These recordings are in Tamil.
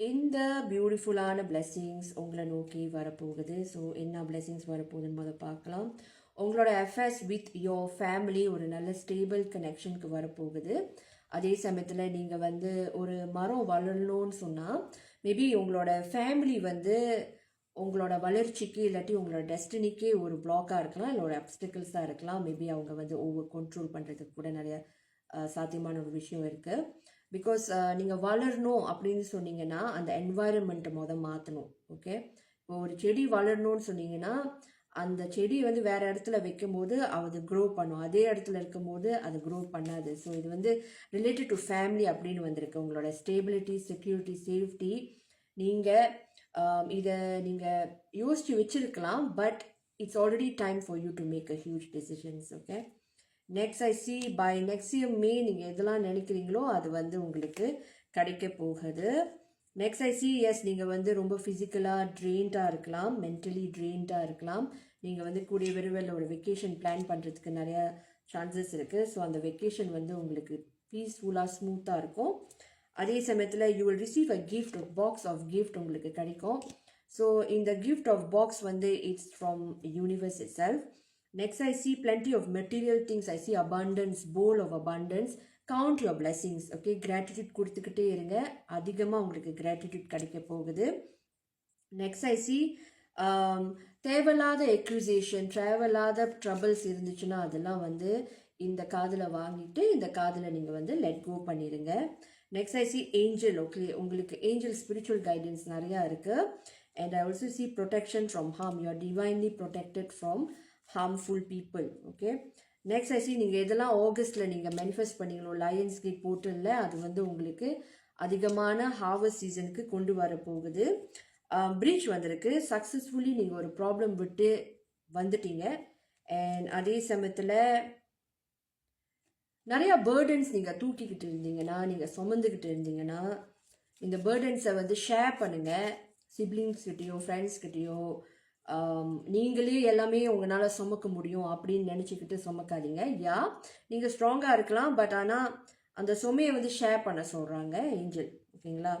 இந்த பியூட்டிஃபுல்லான பிளெஸ்ஸிங்ஸ் உங்களை நோக்கி வரப்போகுது. ஸோ என்ன பிளெஸ்ஸிங்ஸ் வரப்போகுதுன்னு முதல் பார்க்கலாம். உங்களோட எஃபர்ட்ஸ் வித் யோர் ஃபேமிலி ஒரு நல்ல ஸ்டேபிள் கனெக்ஷனுக்கு வரப்போகுது. அதே சமயத்தில் நீங்கள் வந்து ஒரு மரம் வளரணும்னு சொன்னால் மேபி உங்களோட ஃபேமிலி வந்து உங்களோட வளர்ச்சிக்கு இல்லாட்டி உங்களோட டெஸ்டினிக்கே ஒரு பிளாக்காக இருக்கலாம் இல்லை ஒரு அப்டிக்கல்ஸாக இருக்கலாம். மேபி அவங்க வந்து ஒவ்வொரு கண்ட்ரோல் பண்ணுறதுக்கு கூட நிறைய சாத்தியமான ஒரு விஷயம் இருக்குது பிகாஸ் uh, நீங்கள் வளரணும் அப்படின்னு சொன்னீங்கன்னா அந்த என்வாயரன்மெண்ட்டை மொதல் மாற்றணும் ஓகே இப்போ ஒரு செடி வளரணும்னு சொன்னீங்கன்னா அந்த செடி வந்து வேறு இடத்துல வைக்கும்போது அது க்ரோ பண்ணும். அதே இடத்துல இருக்கும்போது அது க்ரோ பண்ணாது. ஸோ இது வந்து ரிலேட்டட் டு ஃபேமிலி அப்படின்னு வந்திருக்கு. உங்களோட ஸ்டேபிலிட்டி செக்யூரிட்டி சேஃப்டி நீங்கள் um, இதை நீங்கள் யோசித்து வச்சிருக்கலாம் but it's already time for you to make a huge decisions okay next I see by next year May நீங்கள் எதெல்லாம் நினைக்கிறீங்களோ அது வந்து உங்களுக்கு கிடைக்க போகுது. நெக்ஸ்ட் ஐ சி எஸ் நீங்கள் வந்து ரொம்ப ஃபிசிக்கலாக ட்ரெயின்டாக இருக்கலாம் மென்டலி ட்ரெயின்டாக இருக்கலாம். நீங்கள் வந்து கூடிய விரைவில் ஒரு வெக்கேஷன் பிளான் பண்ணுறதுக்கு நிறைய சான்சஸ் இருக்குது ஸோ அந்த வெக்கேஷன் வந்து உங்களுக்கு பீஸ்ஃபுல்லாக ஸ்மூத்தாக இருக்கும். அதே சமயத்தில் you will receive a gift box of gift உங்களுக்கு கிடைக்கும். ஸோ இந்த கிஃப்ட் ஆஃப் பாக்ஸ் வந்து it's from universe itself next I see plenty of material things I see abundance bowl of abundance. Count your blessings okay gratitude கொடுத்துக்கிட்டே இருங்க. அதிகமாக உங்களுக்கு கிராட்டிடியூட் கிடைக்க போகுது. நெக்ஸ்ட் ஐ சி தேவையில்லாத எக்யூசேஷன் தேவையில்லாத ட்ரபிள்ஸ் இருந்துச்சுன்னா அதெல்லாம் வந்து இந்த காதில் வாங்கிட்டு இந்த காதில் நீங்கள் வந்து லெட் கோ பண்ணிடுங்க. Next I see angel okay உங்களுக்கு ஏஞ்சல் ஸ்பிரிச்சுவல் கைடன்ஸ் நிறையா இருக்குது and I also see protection from harm you are divinely protected from harmful people okay next I நீங்கள் எதெல்லாம் ஆகஸ்ட்டில் நீங்கள் மேனிஃபெஸ்ட் பண்ணீங்களோ லயன்ஸ் கேட் போர்ட்டலில் அது வந்து உங்களுக்கு அதிகமான ஹார்வஸ்ட் சீசனுக்கு கொண்டு வர போகுது. பிரீச் வந்திருக்கு. சக்ஸஸ்ஃபுல்லி நீங்கள் ஒரு ப்ராப்ளம் விட்டு வந்துட்டீங்க. அண்ட் அதே சமயத்தில் நிறையா பேர்டன்ஸ் நீங்கள் தூக்கிக்கிட்டு இருந்தீங்கன்னா நீங்கள் சுமந்துக்கிட்டு இருந்தீங்கன்னா இந்த பேர்டன்ஸை வந்து ஷேர் பண்ணுங்கள் சிப்ளிங்ஸ்கிட்டேயோ ஃப்ரெண்ட்ஸ்கிட்டேயோ நீங்களே எல்லாமே உங்களால் சுமக்க முடியும் அப்படின்னு நினச்சிக்கிட்டு சுமக்காதீங்க. யா நீங்கள் ஸ்ட்ராங்காக இருக்கலாம் பட் ஆனால் அந்த சுமையை வந்து ஷேர் பண்ண சொல்கிறாங்க ஏஞ்சல். ஓகேங்களா?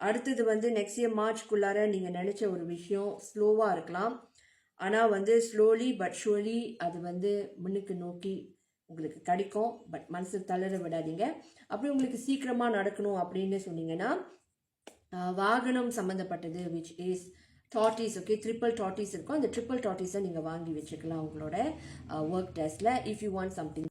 அடுத்தது வந்து நெக்ஸ்ட் இயர் மார்ச்க்குள்ளார நீங்கள் நினச்ச ஒரு விஷயம் ஸ்லோவாக இருக்கலாம். ஆனால் வந்து ஸ்லோலி பட் ஷுவலி அது வந்து முன்னுக்கு நோக்கி உங்களுக்கு கிடைக்கும் பட் மனசு தளர விடாதீங்க. அப்படி உங்களுக்கு சீக்கிரமாக நடக்கணும் அப்படின்னு சொன்னீங்கன்னா வாகனம் சம்மந்தப்பட்டது விச் இஸ் டாட்டிஸ் ஓகே ட்ரிப்பிள் டாட்டிஸ் இருக்கும். அந்த ட்ரிபிள் டாட்டிஸை நீங்கள் வாங்கி வச்சுக்கலாம் உங்களோட ஒர்க் டெஸ்ட்டில் இஃப் யூ வாண்ட் சம்திங்